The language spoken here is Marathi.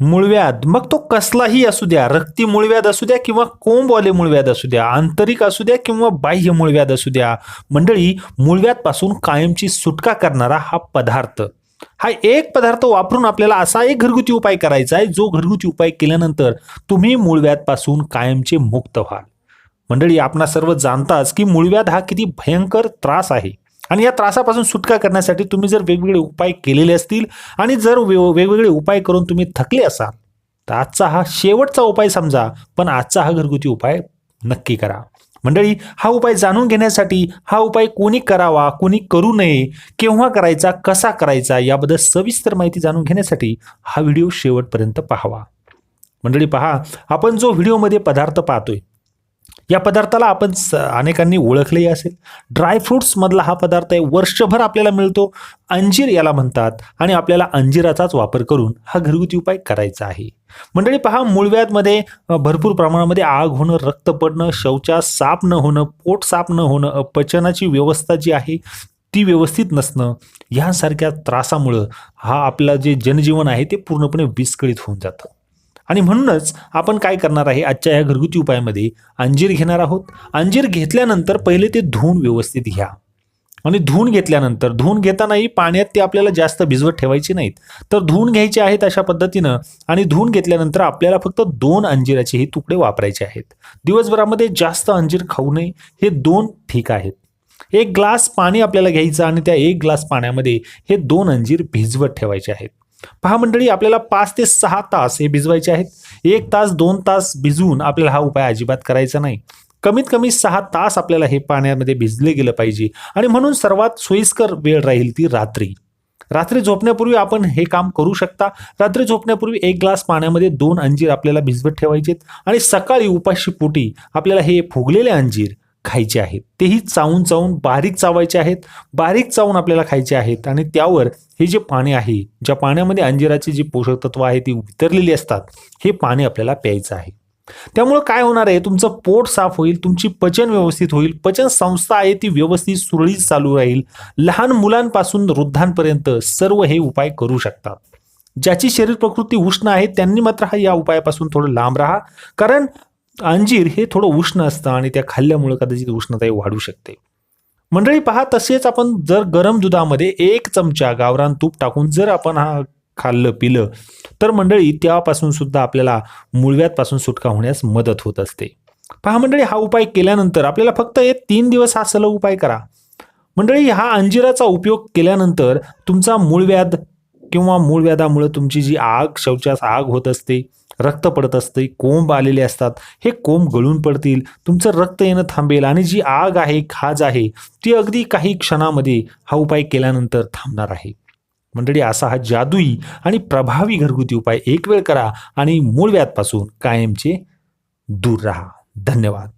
मूळव्याध. मग तो कसलाही असू द्या रक्ती मूळव्याध असू द्या किंवा कोंबवाले मूळव्याध असू द्या आंतरिक असू द्या किंवा बाह्य मूळव्याध असू द्या मंडळी मूळव्याधपासून कायमची सुटका करणारा हा पदार्थ. हा एक पदार्थ वापरून आपल्याला असा एक घरगुती उपाय करायचा आहे जो घरगुती उपाय केल्यानंतर तुम्ही मूळव्याधपासून कायमचे मुक्त व्हाल. मंडळी आपणा सर्व जाणताच की मूळव्याध हा किती भयंकर त्रास आहे. आणि या त्रासापासून सुटका करण्यासाठी तुम्ही जर वेगवेगळे उपाय केलेले असतील आणि जर वेगवेगळे उपाय करून तुम्ही थकले असाल तर आजचा हा शेवटचा उपाय समजा पण आजचा हा घरगुती उपाय नक्की करा. मंडळी हा उपाय जाणून घेण्यासाठी हा उपाय कोणी करावा कोणी करू नये केव्हा करायचा कसा करायचा याबद्दल सविस्तर माहिती जाणून घेण्यासाठी हा व्हिडिओ शेवटपर्यंत पाहावा. मंडळी पहा आपण जो व्हिडिओमध्ये पदार्थ पाहतोय या पदार्थाला आपण स- अनेकांनी ओळखलेही असेल. ड्रायफ्रुट्समधला हा पदार्थ आहे. वर्षभर आपल्याला मिळतो. अंजीर याला म्हणतात आणि आपल्याला अंजिराचाच वापर करून हा घरगुती उपाय करायचा आहे. मंडळी पहा मूळव्याधमध्ये भरपूर प्रमाणामध्ये आग होणं रक्त पडणं शौचास साफ न होणं पोट साफ न होणं अपचनाची व्यवस्था जी आहे ती व्यवस्थित नसणं ह्यासारख्या त्रासामुळं हा आपला जे जनजीवन आहे ते पूर्णपणे विस्कळीत होऊन जातं. आणि म्हणूनच आपण काय करणार आहे आजच्या या घरगुती उपायामध्ये अंजीर घेणार आहोत. अंजीर घेतल्यानंतर पहिले ते धुवून व्यवस्थित घ्या. आणि धुवून घेतल्यानंतर धुवून घेतानाही पाण्यात ते आपल्याला जास्त भिजवत ठेवायचे नाहीत. तर धुवून घ्यायचे आहेत अशा पद्धतीनं आणि धुवून घेतल्यानंतर आपल्याला फक्त दोन अंजिराचे हे तुकडे वापरायचे आहेत. दिवसभरामध्ये जास्त अंजीर खाऊ नये हे दोन ठीक आहेत. एक ग्लास पाणी आपल्याला घ्यायचं आणि त्या एक ग्लास पाण्यामध्ये हे दोन अंजीर भिजवत ठेवायचे आहेत. पहा मंडळी आपल्याला पाच ते सहा तास हे भिजवायचे आहेत. एक तास दोन तास भिजवून आपल्याला हा उपाय अजिबात करायचा नाही. कमीत कमी सहा तास आपल्याला हे पाण्यामध्ये भिजले गेलं पाहिजे. आणि म्हणून सर्वात सोयीस्कर वेळ राहील ती रात्री. रात्री झोपण्यापूर्वी आपण हे काम करू शकता. रात्री झोपण्यापूर्वी एक ग्लास पाण्यामध्ये दोन अंजीर आपल्याला भिजवत ठेवायचेत. आणि सकाळी उपाशी पोटी आपल्याला हे फुगलेले अंजीर खायचे आहेत. तेही चावून चावून बारीक चावायचे आहेत. बारीक चावून आपल्याला खायचे आहेत. आणि त्यावर हे जे पाणी आहे ज्या पाण्यामध्ये अंजिराची जी पोषक तत्व आहे ती वितरलेली असतात हे पाणी आपल्याला प्यायचं आहे. त्यामुळं काय होणार आहे? तुमचं पोट साफ होईल तुमची पचन व्यवस्थित होईल पचन संस्था आहे ती व्यवस्थित सुरळीत चालू राहील. लहान मुलांपासून वृद्धांपर्यंत सर्व हे उपाय करू शकतात ज्याची शरीर प्रकृती उष्ण आहे त्यांनी मात्र हा या उपायापासून थोडं लांब राहा. कारण अंजीर हे थोडं उष्ण असतं आणि त्या खाल्ल्यामुळे कदाचित उष्णताही वाढू शकते. मंडळी पहा तसेच आपण जर गरम दुधामध्ये एक चमचा गावरान तूप टाकून जर आपण हा खाल्लं पिलं तर मंडळी त्यापासून सुद्धा आपल्याला मूळव्याधपासून सुटका होण्यास मदत होत असते. पहा मंडळी हा उपाय केल्यानंतर आपल्याला फक्त हे तीन दिवस हा सलग उपाय करा. मंडळी हा अंजिराचा उपयोग केल्यानंतर तुमचा मूळव्याध किंवा मूळव्याधामुळे तुमची जी आग शौचास आग होत असते रक्त पडत असते कोंब आलेले असतात हे कोंब गळून पडतील तुमचं रक्त येणं थांबेल आणि जी आग आहे खाज आहे ती अगदी काही क्षणामध्ये हा उपाय केल्यानंतर थांबणार आहे. मंडळी असा हा जादुई आणि प्रभावी घरगुती उपाय एक वेळ करा आणि मूळव्याधपासून कायमचे दूर राहा. धन्यवाद.